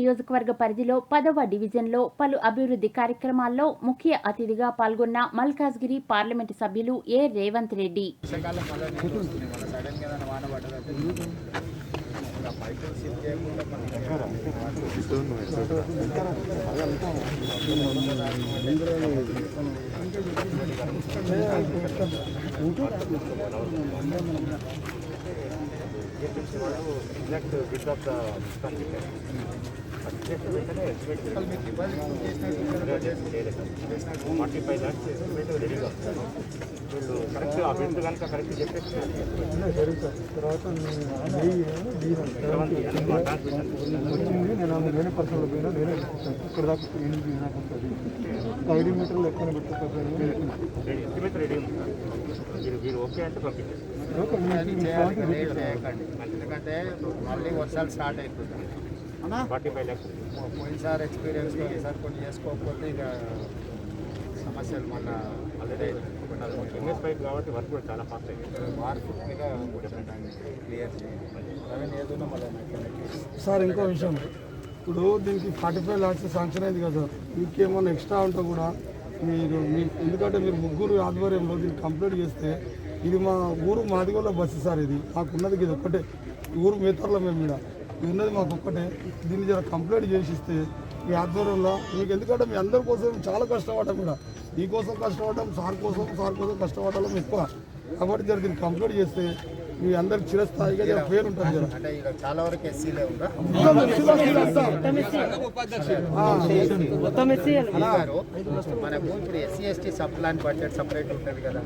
నియోజకవర్గ పరిధిలో పదవ డివిజన్లో పలు అభివృద్ధి కార్యక్రమాల్లో ముఖ్య అతిథిగా పాల్గొన్న మల్కాజ్గిరి పార్లమెంటు సభ్యులు A Revanth Reddy. Pipe shift చేయకుండా exact bit of the structure. అసలు మీకు డిపాజిట్ చేసినట్టు ఫార్టీ ఫైవ్ ల్యాక్స్ ఎస్టిమేట్ రెడీగా వీళ్ళు కరెక్ట్ ఆ బిల్డ్ కనుక కరెక్ట్ చెప్పేసి నేను పర్సనల్ పోయినా నేనే ఇక్కడ దాకా ఎనిమిది నాకు వస్తుంది ఐదు మీటర్లు ఎక్కువ పెట్టుకోకపోయినా ఎస్టిమేట్ రెడీ ఉంది. మీరు ఓకే అంటే పంపించండి లేట్ చేయకండి ఎందుకంటే మళ్ళీ వర్షాలు స్టార్ట్ అయిపోతాయి. ఫార్టీ ఫైవ్ ల్యాక్స్ పోయినసారి ఎక్స్పీరియన్స్ ఈసారి కొన్ని చేసుకోకపోతే ఇక సమస్యలు మళ్ళీ ఆల్రెడీ ఎంఎస్ పైప్ కాబట్టి వర్క్ కూడా చాలా ఫాస్ట్ అయింది. మీద క్లియర్ చేయాలి సార్ ఇంకో విషయం. ఇప్పుడు దీనికి ఫార్టీ ఫైవ్ ల్యాక్స్ శాంక్షన్ అయింది కదా సార్. ఇంకేమన్నా ఎక్స్ట్రా ఉంటే కూడా మీరు మీ ఎందుకంటే మీరు ముగ్గురు ఆధ్వర్యంలో దీన్ని కంప్లీట్ చేస్తే ఇది మా ఊరు మాదిగోళ్ళ బస్సు సార్ ఇది. మాకున్నది ఇది ఒక్కటే. ఊరు మేతర్లో మేము ఇక్కడ ఇది ఉన్నది మాకు ఒక్కటే. దీన్ని జర కంప్లీట్ చేసిస్తే మీ ఆధ్వర్యంలో మీకు ఎందుకంటే మీ అందరి కోసం చాలా కష్టపడటం కూడా. మీకోసం కష్టపడటం సార్ కోసం సార్ కోసం కష్టపడటం ఎక్కువ. కాబట్టి జర దీన్ని కంప్లీట్ చేస్తే మీ అందరికి చిరస్థాయిగా పేరు ఉంటుంది ఇక్కడ చాలా వరకు ఎస్సీలే ఉందా? గారు మనకు ఇప్పుడు SC ST sub plan budget separate ఉంటుంది కదా.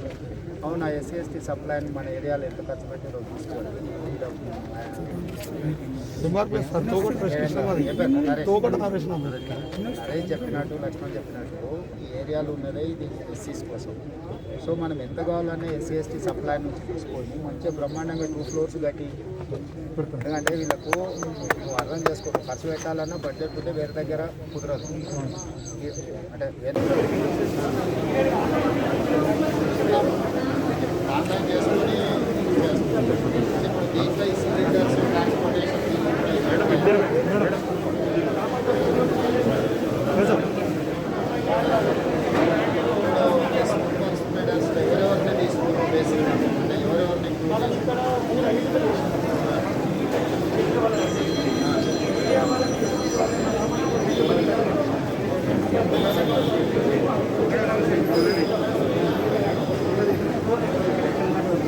అవునా ఎస్సీ ఎస్టీ సబ్ ప్లాన్ మన ఏరియాలో ఎంత ఖర్చు పెట్టారో చూసుకోవాలి సార్ నా పేరు. అదే చెప్పినట్టు లక్ష్మణ్ చెప్పినట్టు ఈ ఏరియాలో ఉన్నదే ఇది ఎస్సీస్ కోసం. సో మనం ఎంత కావాలనే ఎస్సీ ఎస్టీ సబ్ ప్లాన్ నుంచి తీసుకొని మంచిగా బ్రహ్మాండంగా టూ ఫ్లోర్స్ కట్టి ఎందుకంటే వీళ్ళకు అర్థం చేసుకో ఖర్చు పెట్టాలన్నా బడ్జెట్ ఉంటే వేరే దగ్గర కుదరదు. అంటే వేరే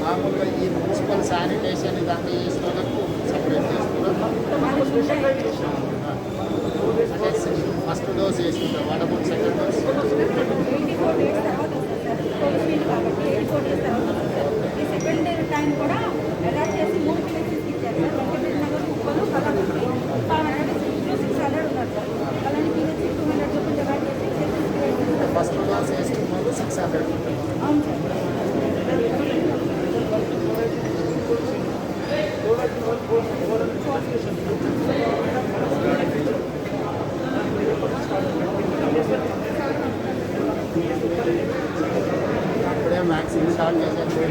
మామూలుగా ఈ మున్సిపల్ శానిటేషన్ ఇదంతా చేసిన వాళ్ళకు సపరేట్ చేస్తున్నారు అంటే ఫస్ట్ డోస్ వేసుకుంటారు వాడబుల్ సెకండ్ డోస్ సెకండ్ టైం కూడా అలాట్ చేసి మూడు ప్లేసెస్కి ఇచ్చారు సార్ వెంకటేశ్వర నగర్ కుప్పలు కళాపతి five hundred six six hundred ఉన్నారు సార్. అలానే పిహెచ్సి టూ హండ్రెడ్ చొప్పున డివైడ్ చేసి. ఫస్ట్ సిక్స్ హండ్రెడ్ అవును సార్. వ్యాక్సిన్ స్టార్ట్ చేసేది